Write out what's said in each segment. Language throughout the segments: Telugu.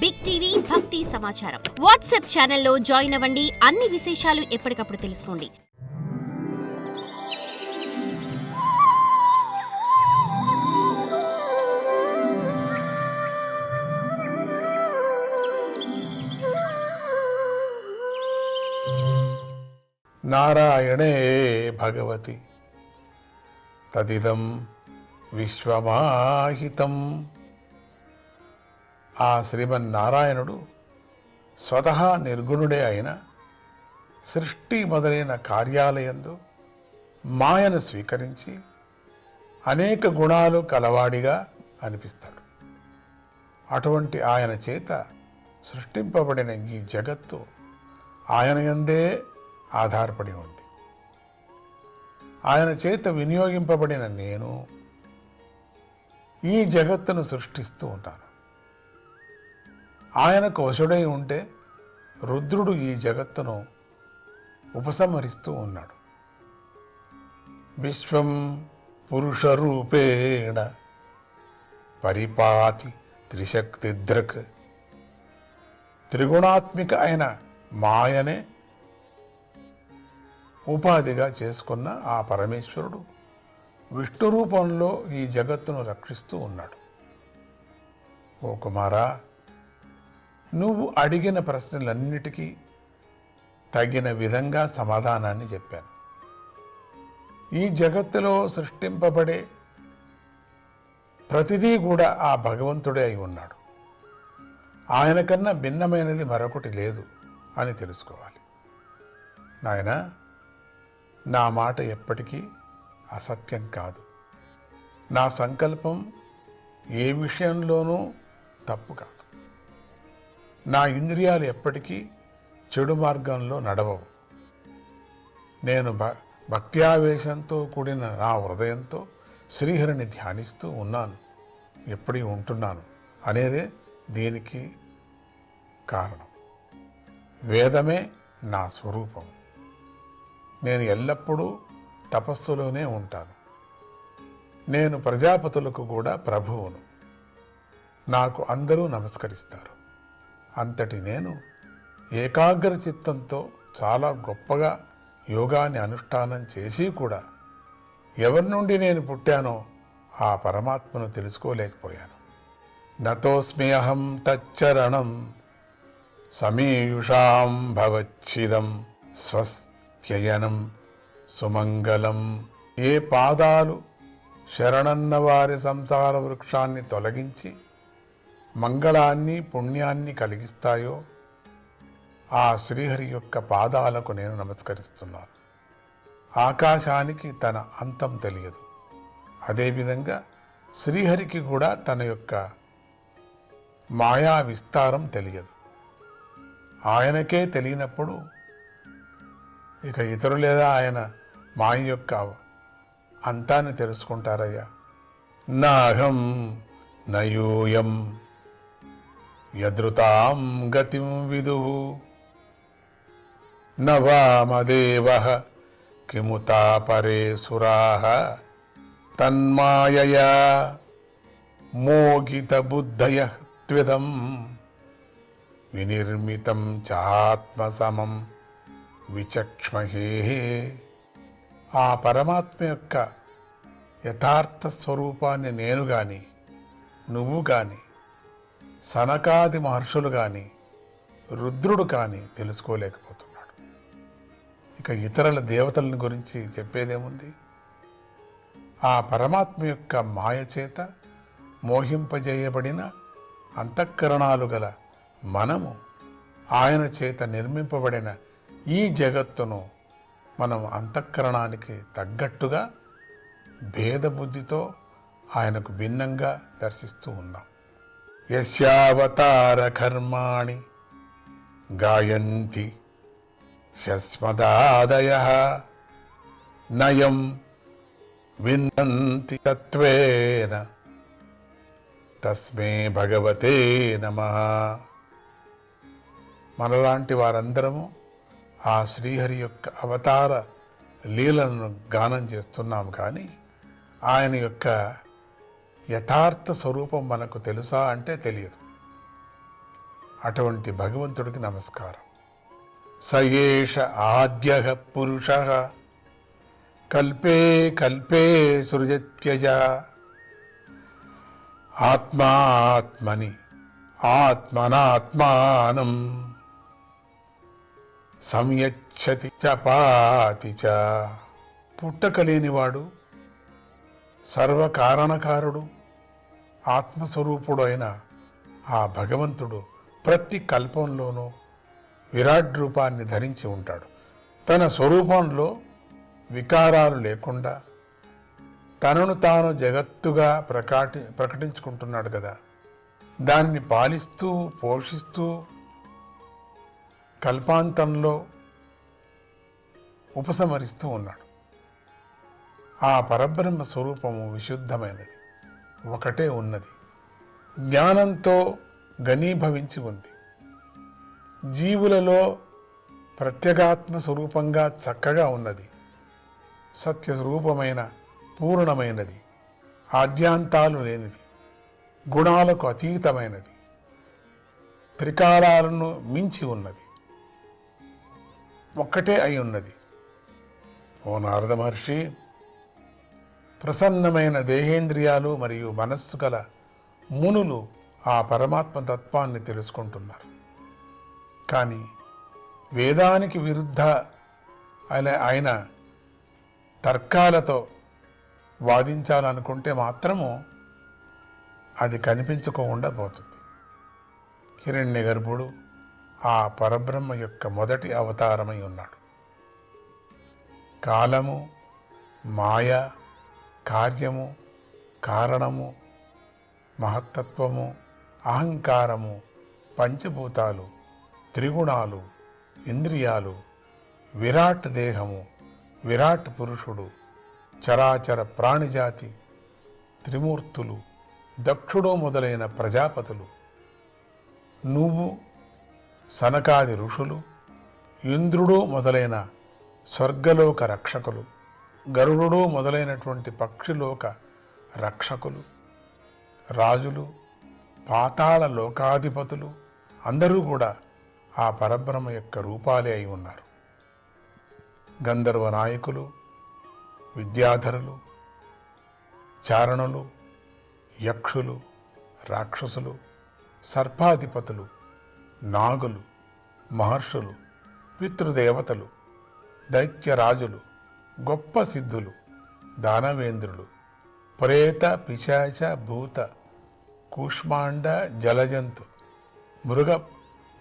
బిగ్ టీవీ భక్తి సమాచారం వాట్సాప్ ఛానల్లో జాయిన్ అవ్వండి. అన్ని విశేషాలు ఎప్పటికప్పుడు తెలుసుకోండి. నారాయణే భగవతి. తదిదం విశ్వమాహితం. ఆ శ్రీమన్నారాయణుడు స్వతహా నిర్గుణుడే అయిన సృష్టి మొదలైన కార్యాలయందు మాయను స్వీకరించి అనేక గుణాలు కలవాడిగా అనిపిస్తాడు. అటువంటి ఆయన చేత సృష్టింపబడిన ఈ జగత్తు ఆయన యందే ఆధారపడి ఉంది. ఆయన చేత వినియోగింపబడిన నేను ఈ జగత్తును సృష్టిస్తూ ఉంటాను. ఆయనకు వశుడై ఉంటే రుద్రుడు ఈ జగత్తును ఉపసంహరిస్తూ ఉన్నాడు. విశ్వం పురుష రూపేణ పరిపాతి త్రిశక్తిద్రక్ త్రిగుణాత్మిక అయిన మాయనే ఉపాధిగా చేసుకున్న ఆ పరమేశ్వరుడు విష్ణు రూపంలో ఈ జగత్తును రక్షిస్తూ ఉన్నాడు. ఓ కుమారా నువ్వు అడిగిన ప్రశ్నలన్నిటికీ తగిన విధంగా సమాధానాన్ని చెప్పాను. ఈ జగత్తులో సృష్టింపబడే ప్రతిదీ కూడా ఆ భగవంతుడే అయి ఉన్నాడు. ఆయన కన్నా భిన్నమైనది మరొకటి లేదు అని తెలుసుకోవాలి. నాయనా నా మాట ఎప్పటికీ అసత్యం కాదు. నా సంకల్పం ఏ విషయంలోనూ తప్పు కాదు. నా ఇంద్రియాలు ఎప్పటికీ చెడు మార్గంలో నడవవు. నేను భ భక్త్యావేశంతో కూడిన నా హృదయంతో శ్రీహరిని ధ్యానిస్తూ ఉన్నాను. ఎప్పటికీ ఉంటున్నాను అనేదే దీనికి కారణం. వేదమే నా స్వరూపం. నేను ఎల్లప్పుడూ తపస్సులోనే ఉంటాను. నేను ప్రజాపతులకు కూడా ప్రభువును. నాకు అందరూ నమస్కరిస్తారు. అంతటి నేను ఏకాగ్ర చిత్తంతో చాలా గొప్పగా యోగాన్ని అనుష్ఠానం చేసి కూడా ఎవరి నుండి నేను పుట్టానో ఆ పరమాత్మను తెలుసుకోలేకపోయాను. నతోస్మి అహం తచ్చరణం సమీయుషాం భవచ్చిదం స్వస్త్యయనం సుమంగళం. ఏ పాదాలు శరణన్న వారి సంసార వృక్షాన్ని తొలగించి మంగళాన్ని పుణ్యాన్ని కలిగిస్తాయో ఆ శ్రీహరి యొక్క పాదాలకు నేను నమస్కరిస్తున్నాను. ఆకాశానికి తన అంతం తెలియదు. అదేవిధంగా శ్రీహరికి కూడా తన యొక్క మాయా విస్తారం తెలియదు. ఆయనకే తెలియనప్పుడు ఇక ఇతరులేదా ఆయన మాయ యొక్క అంతాన్ని తెలుసుకుంటారయ్యా. నాహం నయూయం యదృతాం గతిం విదు న వామదేవ కిముతా పరే సురాహ తన్మాయయా మోగితబుద్ధయ త్విదం వినిర్మితం చాత్మసమం విచక్ష్మహే. ఆ పరమాత్మ యొక్క యథార్థ స్వరూపాన్ని నేను కానీ నువ్వు కానీ సనకాది మహర్షులు కానీ రుద్రుడు కానీ తెలుసుకోలేకపోతున్నాడు. ఇక ఇతరుల దేవతలను గురించి చెప్పేదేముంది? ఆ పరమాత్మ యొక్క మాయ చేత మోహింపజేయబడిన అంతఃకరణాలు గల మనము ఆయన చేత నిర్మింపబడిన ఈ జగత్తును మనం అంతఃకరణానికి తగ్గట్టుగా భేదబుద్ధితో ఆయనకు భిన్నంగా దర్శిస్తూ ఉన్నాం. యశ్యావతారకర్మాణి గాయంతి శస్మదాదయ నయం విన్నంతి తత్వేన తస్మే భగవతే నమ. మనలాంటి వారందరము ఆ శ్రీహరి యొక్క అవతార లీలలను గానం చేస్తున్నాం కానీ ఆయన యొక్క యథార్థ స్వరూపం మనకు తెలుసా అంటే తెలియదు. అటువంటి భగవంతుడికి నమస్కారం. సయేష ఆద్య పురుష కల్పే కల్పే సృజత్యజ. ఆత్మాత్మని ఆత్మనాత్మానం సంయచ్చతి చపాతి చ. పుట్టకలేనివాడు సర్వకారణకారుడు ఆత్మస్వరూపుడు అయిన ఆ భగవంతుడు ప్రతి కల్పంలోనూ విరాట్ రూపాన్ని ధరించి ఉంటాడు. తన స్వరూపంలో వికారాలు లేకుండా తనను తాను జగత్తుగా ప్రకాటి ప్రకటించుకుంటున్నాడు కదా. దాన్ని పాలిస్తూ పోషిస్తూ కల్పాంతంలో ఉపసంహరిస్తూ ఉన్నాడు. ఆ పరబ్రహ్మ స్వరూపము విశుద్ధమైనది. ఒకటే ఉన్నది. జ్ఞానంతో ఘనీభవించి ఉంది. జీవులలో ప్రత్యేగాత్మ స్వరూపంగా చక్కగా ఉన్నది. సత్య స్వరూపమైన పూర్ణమైనది. ఆద్యాంతాలు లేనిది. గుణాలకు అతీతమైనది. త్రికాలాలను మించి ఉన్నది. ఒక్కటే అయి ఉన్నది. ఓ నారద మహర్షి ప్రసన్నమైన దేహేంద్రియాలు మరియు మనస్సు గల మునులు ఆ పరమాత్మ తత్వాన్ని తెలుసుకుంటున్నారు. కానీ వేదానికి విరుద్ధ అనే ఆయన తర్కాలతో వాదించాలనుకుంటే మాత్రము అది కనిపించుకోకుండా పోతుంది. హిరణ్య గర్భుడు ఆ పరబ్రహ్మ యొక్క మొదటి అవతారమై ఉన్నాడు. కాలము మాయ కార్యము కారణము మహత్తత్వము అహంకారము పంచభూతాలు త్రిగుణాలు ఇంద్రియాలు విరాట్ దేహము విరాట్ పురుషుడు చరాచర ప్రాణిజాతి త్రిమూర్తులు దక్షుడు మొదలైన ప్రజాపతులు నువ్వు సనకాది ఋషులు ఇంద్రుడు మొదలైన స్వర్గలోక రక్షకులు. గరుడు మొదలైనటువంటి పక్షిలోక రక్షకులు రాజులు పాతాళ లోకాధిపతులు అందరూ కూడా ఆ పరబ్రహ్మ యొక్క రూపాలే అయి ఉన్నారు. గంధర్వ నాయకులు విద్యాధరులు చారణులు యక్షులు రాక్షసులు సర్పాధిపతులు నాగులు మహర్షులు పితృదేవతలు దైత్యరాజులు గొప్ప సిద్ధులు దానవేంద్రులు. ప్రేత పిశాచ భూత కూష్మాండ జలజంతు మృగ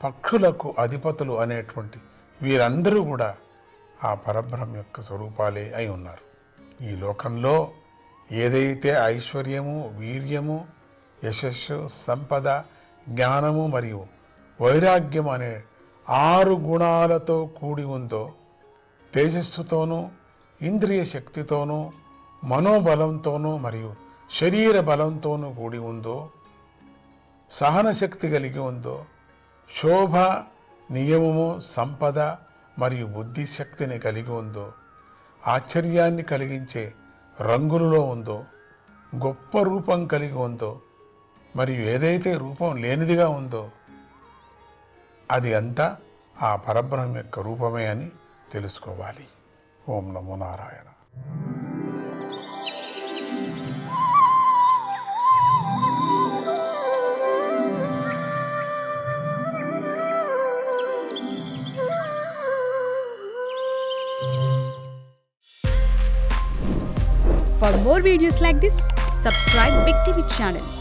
పక్షులకు అధిపతులు అనేటువంటి వీరందరూ కూడా ఆ పరబ్రహ్మ యొక్క స్వరూపాలే అయి ఉన్నారు. ఈ లోకంలో ఏదైతే ఐశ్వర్యము వీర్యము యశస్సు సంపద జ్ఞానము మరియు వైరాగ్యం అనే ఆరు గుణాలతో కూడి ఉందో తేజస్సుతోనూ ఇంద్రియ శక్తితోనూ మనోబలంతోనూ మరియు శరీర బలంతోనూ కూడి ఉందో సహన శక్తి కలిగి ఉందో శోభ నియమము సంపద మరియు బుద్ధి శక్తిని కలిగి ఉందో ఆశ్చర్యాన్ని కలిగించే రంగులలో ఉందో గొప్ప రూపం కలిగి ఉందో మరియు ఏదైతే రూపం లేనిదిగా ఉందో అది అంతా ఆ పరబ్రహ్మ యొక్క రూపమే అని తెలుసుకోవాలి. ఓం నమో Narayana For more videos like this, subscribe Big TV channel